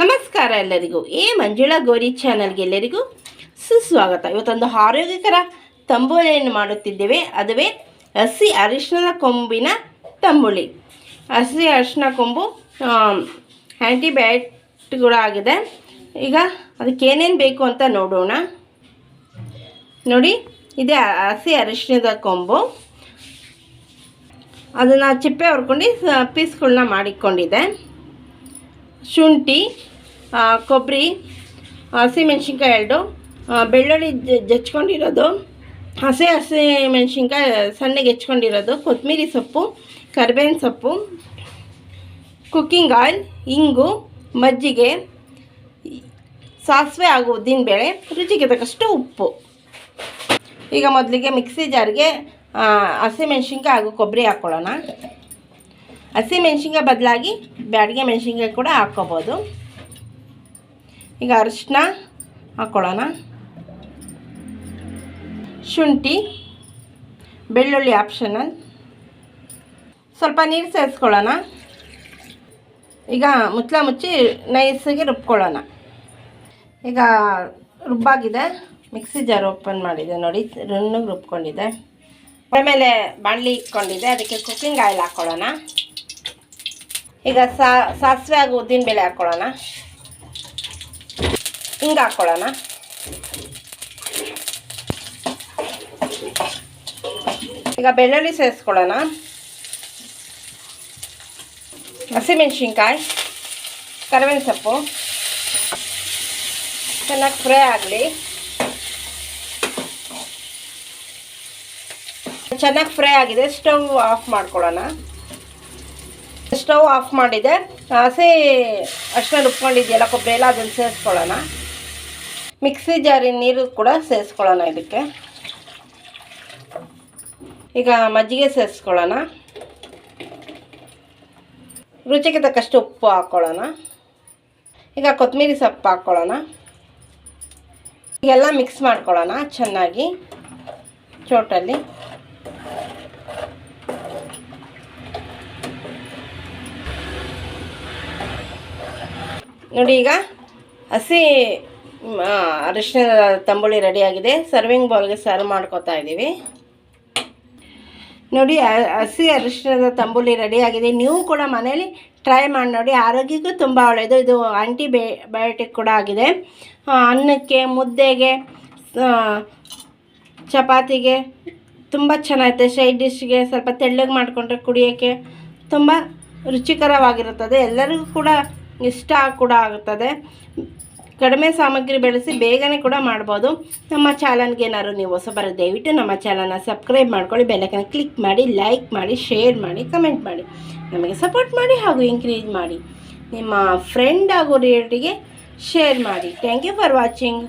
ನಮಸ್ಕಾರ ಎಲ್ಲರಿಗೂ. ಎ ಮಂಜುಳಾ ಗೌರಿ ಚಾನಲ್ಗೆ ಎಲ್ಲರಿಗೂ ಸುಸ್ವಾಗತ. ಇವತ್ತೊಂದು ಆರೋಗ್ಯಕರ ತಂಬುಳಿಯನ್ನು ಮಾಡುತ್ತಿದ್ದೇವೆ. ಅದುವೇ ಹಸಿ ಅರಿಶಿಣದ ಕೊಂಬಿನ ತಂಬುಳಿ. ಹಸಿ ಅರಿಶಿನ ಕೊಂಬು ಆ್ಯಂಟಿಬಯೋಟಿಕ್ಗಳಾಗಿದೆ ಈಗ ಅದಕ್ಕೆ ಏನೇನು ಬೇಕು ಅಂತ ನೋಡೋಣ. ನೋಡಿ, ಇದೇ ಹಸಿ ಅರಿಶಿಣದ ಕೊಂಬು. ಅದನ್ನು ಚಿಪ್ಪೆ ಹೊರ್ಕೊಂಡು ಪೀಸ್ಗಳನ್ನ ಮಾಡಿಕೊಂಡಿದ್ದೆ. ಶುಂಠಿ ಕೊಬ್ಬರಿ ಹಸಿಮೆಣ್ಸಿನ್ಕಾಯಿ ಎರಡು ಬೆಳ್ಳುಳ್ಳಿ ಜಚ್ಕೊಂಡಿರೋದು ಹಸಿ ಹಸಿ ಮೆಣಸಿನ್ಕಾಯಿ ಸಣ್ಣಗೆ ಹೆಚ್ಕೊಂಡಿರೋದು ಕೊತ್ತಂಬರಿ ಸೊಪ್ಪು, ಕರಿಬೇವಿನ ಸೊಪ್ಪು, ಕುಕ್ಕಿಂಗ್ ಆಯಿಲ್, ಇಂಗು, ಮಜ್ಜಿಗೆ, ಸಾಸಿವೆ ಹಾಗೂ ಉದ್ದಿನಬೇಳೆ, ರುಚಿಗೆ ತಕ್ಕಷ್ಟು ಉಪ್ಪು. ಈಗ ಮೊದಲಿಗೆ ಮಿಕ್ಸಿ ಜಾರ್ಗೆ ಹಸಿಮೆಣ್ಸಿನ್ಕಾಯಿ ಹಾಗೂ ಕೊಬ್ಬರಿ ಹಾಕ್ಕೊಳ್ಳೋಣ ಹಸಿಮೆಣ್ಸಿನ್ಕಾಯಿ ಬದಲಾಗಿ ಬ್ಯಾಡಿಗೆ ಮೆಣಸಿನ್ಕಾಯಿ ಕೂಡ ಹಾಕ್ಕೋಬೋದು. ಈಗ ಅರಿಶಿನ ಹಾಕ್ಕೊಳ್ಳೋಣ ಶುಂಠಿ, ಬೆಳ್ಳುಳ್ಳಿ ಆಪ್ಷನಲ್ ಸ್ವಲ್ಪ ನೀರು ಸೇರಿಸ್ಕೊಳ್ಳೋಣ. ಈಗ ಮುಚ್ಚಲ ಮುಚ್ಚಿ ನೈಸಿಗೆ ರುಬ್ಕೊಳ್ಳೋಣ. ಈಗ ರುಬ್ಬಾಗಿದೆ. ಮಿಕ್ಸಿ ಜಾರ್ ಓಪನ್ ಮಾಡಿದೆ ನೋಡಿ, ರುಣ್ಣಗೆ ರುಬ್ಕೊಂಡಿದೆ. ಆಮೇಲೆ ಬಾಣಲಿ ಇಟ್ಕೊಂಡಿದೆ, ಅದಕ್ಕೆ ಕುಕ್ಕಿಂಗ್ ಆಯಿಲ್ ಹಾಕ್ಕೊಳ್ಳೋಣ ಈಗ ಸಾಸಿವೆ ಹಾಗೂ ಉದ್ದಿನ ಬೇಳೆ ಹಾಕ್ಕೊಳ್ಳೋಣ. ಹಿಂಗೆ ಹಾಕ್ಕೊಳ್ಳೋಣ. ಈಗ ಬೆಳ್ಳುಳ್ಳಿ ಸೇರಿಸ್ಕೊಳ್ಳೋಣ. ಹಸಿಮೆಣ್ಸಿನ್ಕಾಯಿ, ಕರಿಬೇವಿನ ಸೊಪ್ಪು, ಚೆನ್ನಾಗಿ ಫ್ರೈ ಆಗಲಿ. ಚೆನ್ನಾಗಿ ಫ್ರೈ ಆಗಿದೆ, ಸ್ಟವ್ ಆಫ್ ಮಾಡ್ಕೊಳ್ಳೋಣ. ಸ್ಟವ್ ಆಫ್ ಮಾಡಿದೆ. ಹಸಿ ಅಷ್ಟೇ ರುಬ್ಕೊಂಡಿದ್ಯಲ್ಲ, ಕೊಬ್ಬರಿ ಎಲ್ಲ ಅದನ್ನು ಸೇರಿಸ್ಕೊಳ್ಳೋಣ. ಮಿಕ್ಸಿ ಜಾರಿನ ನೀರು ಕೂಡ ಸೇರಿಸ್ಕೊಳ್ಳೋಣ ಇದಕ್ಕೆ. ಈಗ ಮಜ್ಜಿಗೆ ಸೇರಿಸ್ಕೊಳ್ಳೋಣ. ರುಚಿಗೆ ತಕ್ಕಷ್ಟು ಉಪ್ಪು ಹಾಕ್ಕೊಳ್ಳೋಣ ಈಗ ಕೊತ್ತಂಬರಿ ಸೊಪ್ಪು ಹಾಕ್ಕೊಳ್ಳೋಣ ಈಗೆಲ್ಲ ಮಿಕ್ಸ್ ಮಾಡ್ಕೊಳ್ಳೋಣ ಚೆನ್ನಾಗಿ, ಚೋಟಲ್ಲಿ. ನೋಡಿ ಈಗ ಹಸಿ ಅರಿಶಿನ ತಂಬುಳಿ ರೆಡಿಯಾಗಿದೆ ಸರ್ವಿಂಗ್ ಬೌಲ್ಗೆ ಸರ್ವ್ ಮಾಡ್ಕೋತಾ ಇದ್ದೀವಿ. ನೋಡಿ ಹಸಿ ಅರಿಶಿನದ ತಂಬುಳಿ ರೆಡಿಯಾಗಿದೆ ನೀವು ಕೂಡ ಮನೇಲಿ ಟ್ರೈ ಮಾಡಿ ನೋಡಿ. ಆರೋಗ್ಯಕ್ಕೂ ತುಂಬ ಒಳ್ಳೆಯದು ಇದು ಆಂಟಿ ಬಯೋಟಿಕ್ ಕೂಡ ಆಗಿದೆ. ಅನ್ನಕ್ಕೆ, ಮುದ್ದೆಗೆ ಚಪಾತಿಗೆ ತುಂಬ ಚೆನ್ನಾಗಿದೆ ಸೈಡ್ ಡಿಶ್ಗೆ ಸ್ವಲ್ಪ ತೆಳ್ಳಗೆ ಮಾಡಿಕೊಂಡ್ರೆ ಕುಡಿಯೋಕ್ಕೆ ತುಂಬ ರುಚಿಕರವಾಗಿರುತ್ತದೆ. ಎಲ್ಲರಿಗೂ ಕೂಡ ಇಷ್ಟ ಕೂಡ ಆಗುತ್ತದೆ. ಕಡಿಮೆ ಸಾಮಗ್ರಿ ಬೆಳೆಸಿ ಬೇಗನೆ ಕೂಡ ಮಾಡ್ಬೋದು. ನಮ್ಮ ಚಾನಲ್ಗೆ ಏನಾದ್ರು ನೀವು ಹೊಸಬರ ದಯವಿಟ್ಟು ನಮ್ಮ ಚಾನಲ್ನ ಸಬ್ಸ್ಕ್ರೈಬ್ ಮಾಡ್ಕೊಳ್ಳಿ ಬೆಲ್ಲಕ್ಕನ್ನು ಕ್ಲಿಕ್ ಮಾಡಿ, ಲೈಕ್ ಮಾಡಿ, ಶೇರ್ ಮಾಡಿ, ಕಮೆಂಟ್ ಮಾಡಿ. ನಮಗೆ ಸಪೋರ್ಟ್ ಮಾಡಿ ಹಾಗೂ ಎಂಕರೇಜ್ ಮಾಡಿ. ನಿಮ್ಮ ಫ್ರೆಂಡ್ ಹಾಗೂ ರಿಲೇಟಿಗೆ ಶೇರ್ ಮಾಡಿ. Thank you for watching.